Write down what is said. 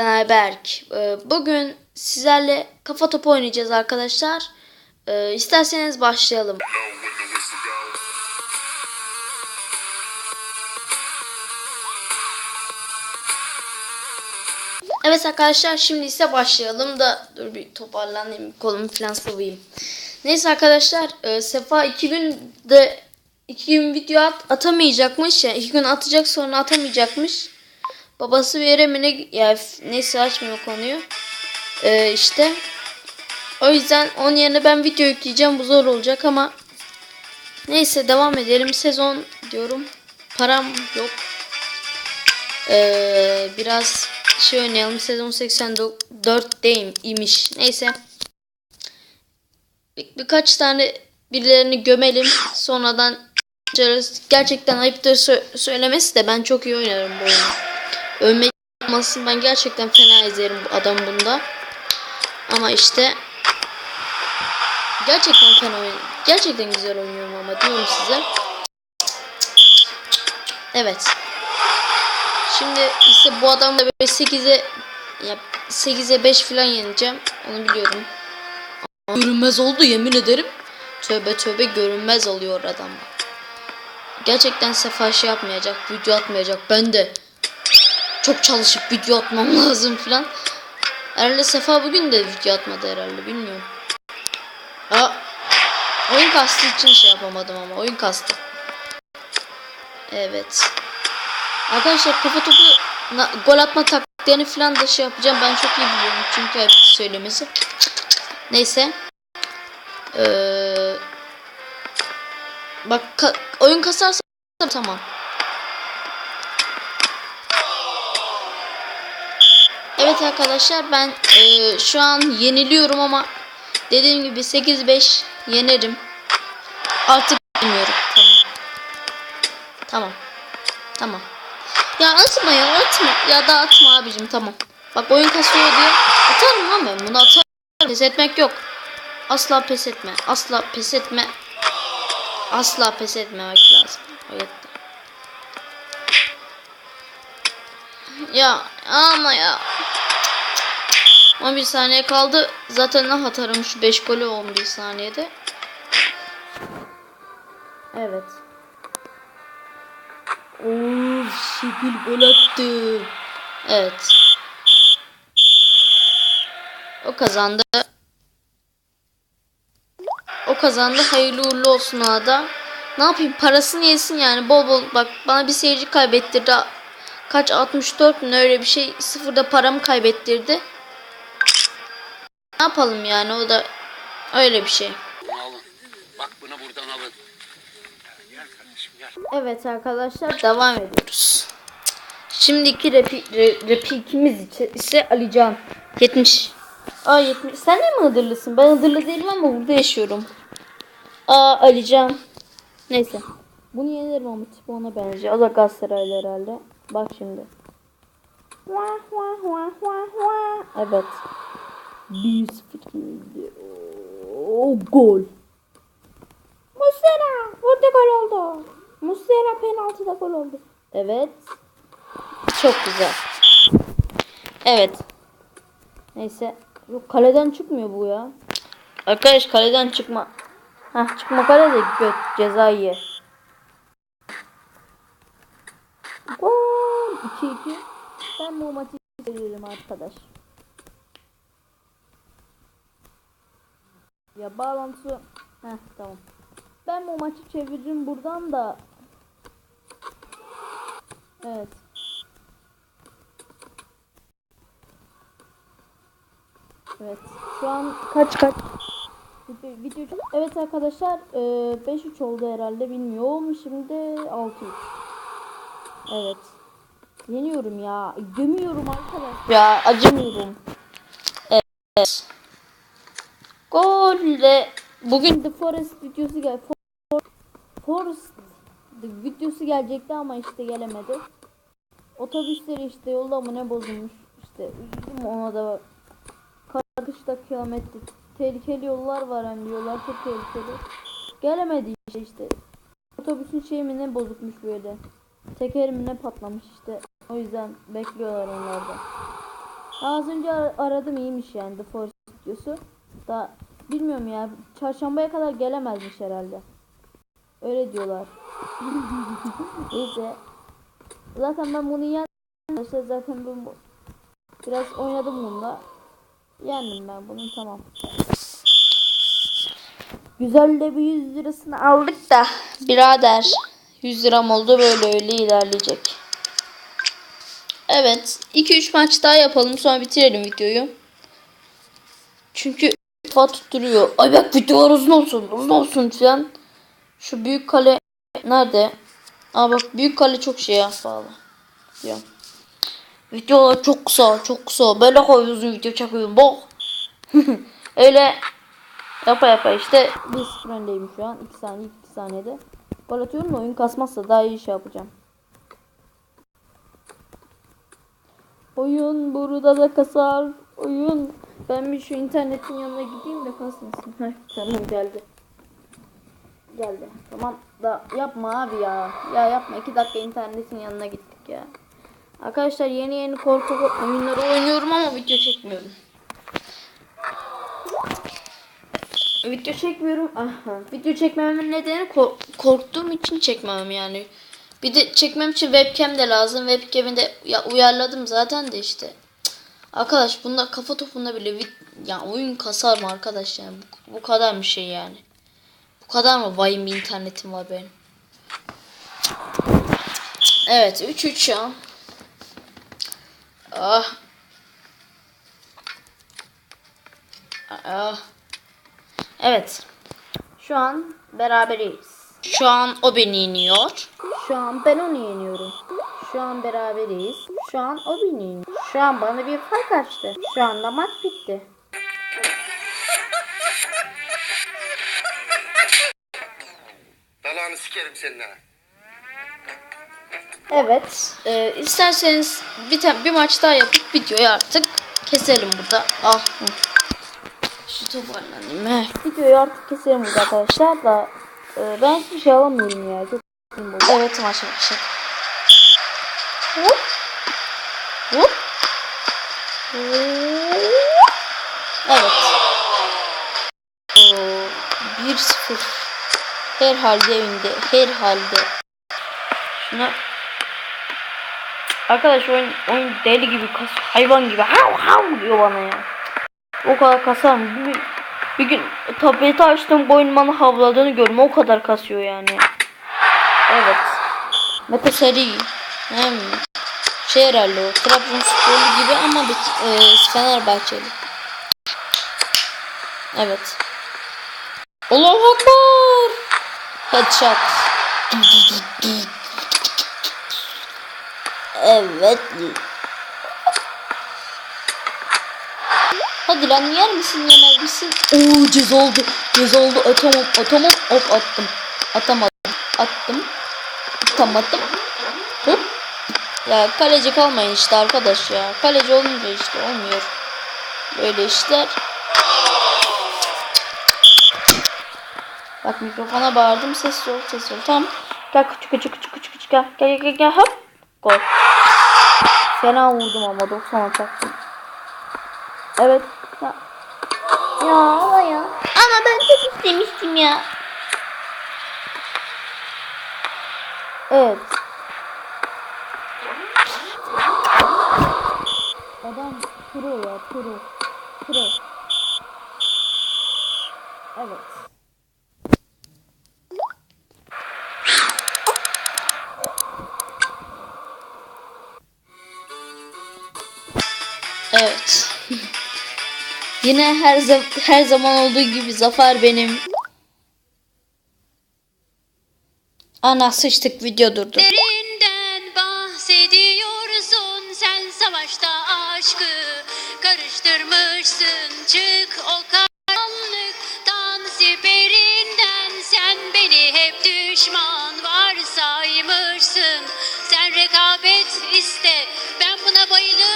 Ben Ayberk. Ee, Bugün sizlerle kafa topu oynayacağız arkadaşlar. Ee, İsterseniz başlayalım. Evet arkadaşlar şimdi ise başlayalım da dur bir toparlanayım kolumu falan sıvayım. Neyse arkadaşlar e, Sefa iki günde iki gün video at, atamayacakmış ya iki gün atacak sonra atamayacakmış. Babası bir yere mi ne neyse açmıyor konuyu. E, işte o yüzden onun yerine ben video yükleyeceğim bu zor olacak ama neyse devam edelim sezon diyorum param yok. Ee, biraz şey oynayalım. Sezon 84'deyim imiş. Neyse. Bir, birkaç tane birilerini gömelim. Sonradan. Gerçekten ayıptır sö- söylemesi de ben çok iyi oynarım bu oyunu. Ölmek olmasın ben gerçekten fena izlerim bu adam bunda. Ama işte gerçekten fena oyun. Gerçekten güzel oynuyorum ama diyorum size. Evet. Şimdi ise bu adamla böyle 8'e ya 8'e 5 falan yeneceğim. Onu biliyorum. Görünmez oldu yemin ederim. Tövbe tövbe görünmez oluyor adam. Gerçekten Sefa şey yapmayacak, video atmayacak. Ben de çok çalışıp video atmam lazım falan. Herhalde Sefa bugün de video atmadı herhalde bilmiyorum. Aa, oyun kastı için şey yapamadım ama oyun kastı. Evet. Arkadaşlar kafa topu gol atma taktiklerini falan da şey yapacağım. Ben çok iyi biliyorum çünkü hep söylemesi. Neyse. Ee, bak ka- oyun kasarsa tamam. Evet arkadaşlar ben ee, şu an yeniliyorum ama dediğim gibi 8-5 yenerim. Artık bilmiyorum. Tamam. Tamam. Tamam. Ya atma ya atma. Ya da atma abicim tamam. Bak oyun kasıyor diye. Atarım lan ben bunu atarım. Pes etmek yok. Asla pes etme. Asla pes etme. Asla pes etmemek lazım. O Ya ama ya. 11 saniye kaldı. Zaten ne atarım şu 5 golü 11 saniyede. Evet. Oo, şekil gol attı. Evet. O kazandı. O kazandı. Hayırlı uğurlu olsun ona da. Ne yapayım? Parasını yesin yani. Bol bol bak bana bir seyirci kaybettirdi. Kaç 64 mü öyle bir şey. Sıfırda paramı kaybettirdi. Ne yapalım yani o da öyle bir şey. Bunu alın. Bak bunu buradan alın. Gel kardeşim gel. Evet arkadaşlar devam ediyoruz. Şimdiki repi, re, replikimiz içi- ise Alican. 70. Aa 70. Sen de mi Hıdırlısın? Ben Hıdırlı değilim ama burada yaşıyorum. Aa Alican. Neyse. Bunu yenirim ama tipi ona benziyor. O da Galatasaraylı herhalde. Bak şimdi. Evet. 1-0 yenildi. Oo, gol. Muslera burada gol oldu. Muslera penaltıda gol oldu. Evet. Çok güzel. Evet. Neyse. Yok kaleden çıkmıyor bu ya. Arkadaş kaleden çıkma. Hah çıkma kalede göt cezayı ye. Gol 2-2. Ben bu maçı veririm arkadaş. Ya bağlantı. Heh tamam. Ben bu maçı çevirdim buradan da. Evet. Evet. Şu an kaç kaç? Video, Evet arkadaşlar 5-3 oldu herhalde bilmiyorum. Şimdi 6-3. Evet. Yeniyorum ya. Gömüyorum arkadaş. Ya acımıyorum. Evet. Golle bugün The Forest videosu gel. For- Forest videosu gelecekti ama işte gelemedi. Otobüsleri işte yolda mı ne bozulmuş. İşte üzüldüm ona da. Karkışta kilometre tehlikeli yollar var hem de yollar çok tehlikeli. Gelemedi işte işte. Otobüsün şeyi mi ne bozukmuş böyle. Tekeri mi ne patlamış işte. O yüzden bekliyorlar onlar da. Az önce ar- aradım iyiymiş yani The Forest videosu. Da bilmiyorum ya çarşambaya kadar gelemezmiş herhalde. Öyle diyorlar. Neyse. Zaten ben bunu yendim. İşte zaten ben bu biraz oynadım bununla. Yendim ben bunu tamam. Güzel de bir 100 lirasını aldık da birader 100 liram oldu böyle öyle ilerleyecek. Evet 2-3 maç daha yapalım sonra bitirelim videoyu. Çünkü kafa tutturuyor. Ay bak videolar uzun olsun uzun olsun falan. Şu büyük kale nerede? Aa bak büyük kale çok şey ya pahalı. Diyorum. Videolar çok kısa çok kısa. Böyle koy uzun video çekiyorum bak. Öyle Yapa yapa işte 1-0 öndeyim şu an. 2 saniye 2 saniyede. Gol atıyorum oyun kasmazsa daha iyi şey yapacağım. Oyun burada da kasar. Oyun. Ben bir şu internetin yanına gideyim de kasmasın. Heh, tamam geldi. Geldi. Tamam da yapma abi ya. Ya yapma 2 dakika internetin yanına gittik ya. Arkadaşlar yeni yeni korku oyunları oynuyorum ama video çekmiyorum. Video çekmiyorum. Aha. Video çekmememin nedeni kork- korktuğum için çekmemem yani. Bir de çekmem için webcam de lazım. Webcam'i de ya uyarladım zaten de işte. Arkadaş bunda kafa topunda bile vid- ya oyun kasar mı arkadaş yani bu, bu kadar mı şey yani? Bu kadar mı vahim bir internetim var benim? Evet 3-3 şu an. Ah. Ah. Evet. Şu an beraberiz. Şu an o beni yeniyor. Şu an ben onu yeniyorum. Şu an beraberiz. Şu an o beni yeniyor. Şu an bana bir fark açtı. Şu anda maç bitti. Dalağını sikerim senin ha. Evet. E, isterseniz bir, bir maç daha yapıp videoyu artık keselim burada. Ah. Şu toparlanayım. Videoyu artık keselim burada arkadaşlar da e, ben hiçbir şey alamıyorum ya. Çok. Evet maç başladı. Hop. Hop. Evet. Oo, 1-0. Herhalde evinde. Herhalde. Şuna Arkadaş oyun, oyun deli gibi kas hayvan gibi hav hav diyor bana ya. O kadar kasar mı? Bir, bir gün tableti açtım boyun havladığını gördüm. O kadar kasıyor yani. Evet. Mete seri. Hem şey herhalde o. Trabzonsporlu gibi ama bir e, Fenerbahçeli. Evet. Allahu Akbar. Headshot. Evet. Hadi lan yer misin yemez misin? Oo ceza oldu. Ceza oldu. Atamam atamam. Hop attım. Atamadım. Attım. Atamadım. Hop. Ya kaleci kalmayın işte arkadaş ya. Kaleci olunca işte olmuyor. Böyle işler. Bak mikrofona bağırdım. Ses ol ses ol. Tamam. Gel küçük küçük küçük küçük küçük gel. Gel gel gel hop. Gol. Fena vurdum ama 90'a çaktım. Evet. Ya. Ya ama ya. Ama ben çok istemiştim ya. Evet. Adam pro ya pro. Pro. Evet. Evet. Yine her her zaman olduğu gibi zafer benim. Ana sıçtık video durdu. Derinden bahsediyorsun sen savaşta aşkı karıştırmışsın. Çık o karanlıktan siperinden sen beni hep düşman varsaymışsın sen rekabet iste ben buna bayılırım